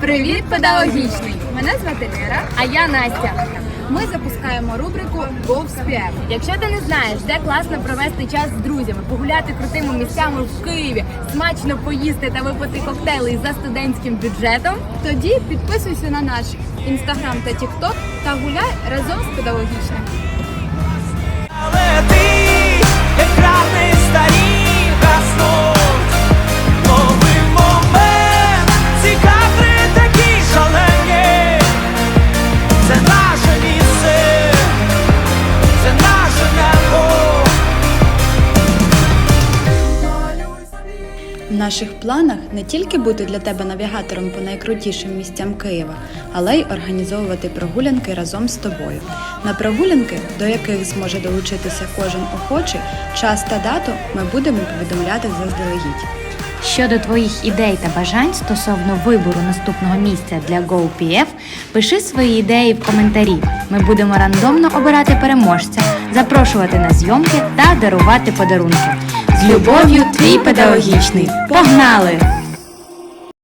Привіт, педагогічний! Мене звати Лера. А я Настя. Ми запускаємо рубрику GoSPF. Якщо ти не знаєш, де класно провести час з друзями, погуляти крутими місцями в Києві, смачно поїсти та випити коктейли за студентським бюджетом, Тоді підписуйся на наш інстаграм та тікток та гуляй разом з педагогічним. В наших планах не тільки бути для тебе навігатором по найкрутішим місцям Києва, але й організовувати прогулянки разом з тобою. На прогулянки, до яких зможе долучитися кожен охочий, час та дату ми будемо повідомляти заздалегідь. Щодо твоїх ідей та бажань стосовно вибору наступного місця для GoPF, пиши свої ідеї в коментарі. Ми будемо рандомно обирати переможця, запрошувати на зйомки та дарувати подарунки. З любов'ю, твій педагогічний. Погнали!